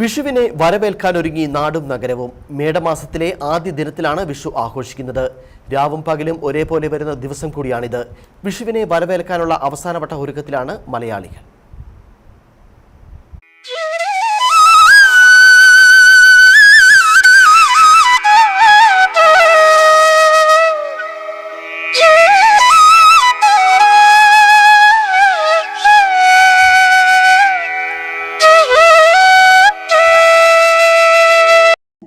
വിഷുവിനെ വരവേൽക്കാൻ ഒരുങ്ങി നാടും നഗരവും മേടമാസത്തിലെ ആദ്യ ദിനത്തിലാണ് വിഷു ആഘോഷിക്കുന്നത്. രാവും പകലും ഒരേപോലെ വരുന്ന ദിവസം കൂടിയാണിത്. വിഷുവിനെ വരവേൽക്കാനുള്ള അവസാനവട്ട ഒരുക്കത്തിലാണ് മലയാളികൾ.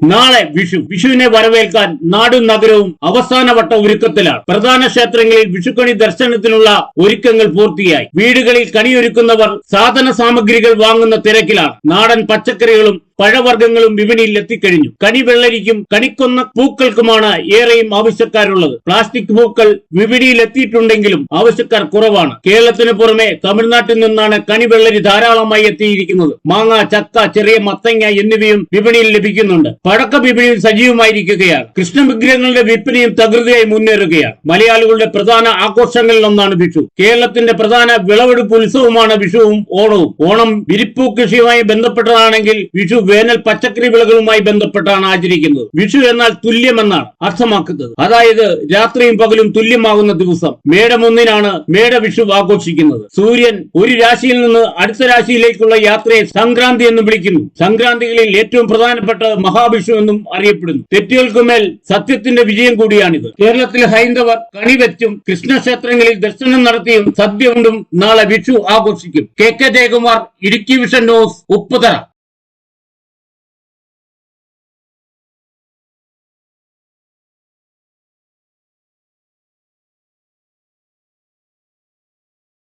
നാളെ വിഷു. വിഷുവിനെ വരവേൽക്കാൻ നാടും നഗരവും അവസാനവട്ട ഒരുക്കത്തിലാണ്. പ്രധാന ക്ഷേത്രങ്ങളിൽ വിഷുക്കണി ദർശനത്തിനുള്ള ഒരുക്കങ്ങൾ പൂർത്തിയായി. വീടുകളിൽ കണിയൊരുക്കുന്നവർ സാധന സാമഗ്രികൾ വാങ്ങുന്ന തിരക്കിലാണ്. നാടൻ പച്ചക്കറികളും പഴവർഗങ്ങളും വിപണിയിൽ എത്തിക്കഴിഞ്ഞു. കനി വെള്ളരിക്കും കണിക്കൊന്ന പൂക്കൾക്കുമാണ് ഏറെയും ആവശ്യക്കാരുള്ളത്. പ്ലാസ്റ്റിക് പൂക്കൾ വിപണിയിൽ എത്തിയിട്ടുണ്ടെങ്കിലും ആവശ്യക്കാർ കുറവാണ്. കേരളത്തിന് പുറമെ തമിഴ്നാട്ടിൽ നിന്നാണ് കനി വെള്ളരി ധാരാളമായി എത്തിയിരിക്കുന്നത്. മാങ്ങ ചക്ക ചെറിയ മത്തങ്ങ എന്നിവയും വിപണിയിൽ ലഭിക്കുന്നുണ്ട്. പഴക്ക വിപണിയിൽ സജീവമായിരിക്കുകയാണ്. കൃഷ്ണ വിഗ്രഹങ്ങളുടെ തകൃതിയായി മുന്നേറുകയാണ്. മലയാളികളുടെ പ്രധാന ആഘോഷങ്ങളിൽ ഒന്നാണ് വിഷു. കേരളത്തിന്റെ പ്രധാന വിളവെടുപ്പ് ഉത്സവമാണ് വിഷുവും ഓണവും. ഓണം വിരിപ്പൂ കൃഷിയുമായി ബന്ധപ്പെട്ടതാണെങ്കിൽ വിഷു വേനൽ പച്ചക്കറി വിളകളുമായി ബന്ധപ്പെട്ടാണ് ആചരിക്കുന്നത്. വിഷു എന്നാൽ തുല്യമെന്നാണ് അർത്ഥമാക്കുന്നത്. അതായത് രാത്രിയും പകലും തുല്യമാകുന്ന ദിവസം. മേടം ഒന്നിനാണ് മേട വിഷു ആഘോഷിക്കുന്നത്. സൂര്യൻ ഒരു രാശിയിൽ നിന്ന് അടുത്ത രാശിയിലേക്കുള്ള യാത്രയെ സംക്രാന്തി എന്ന് വിളിക്കുന്നു. സംക്രാന്തികളിൽ ഏറ്റവും പ്രധാനപ്പെട്ട മഹാവിഷു എന്നും അറിയപ്പെടുന്നു. തെറ്റുകൾക്കുമേൽ സത്യത്തിന്റെ വിജയം കൂടിയാണിത്. കേരളത്തിലെ ഹൈന്ദവർ കണിവെച്ചും കൃഷ്ണക്ഷേത്രങ്ങളിൽ ദർശനം നടത്തിയും സദ്യ കൊണ്ടും നാളെ വിഷു ആഘോഷിക്കും. K K Jayakumar Idukki vision news Upputhara.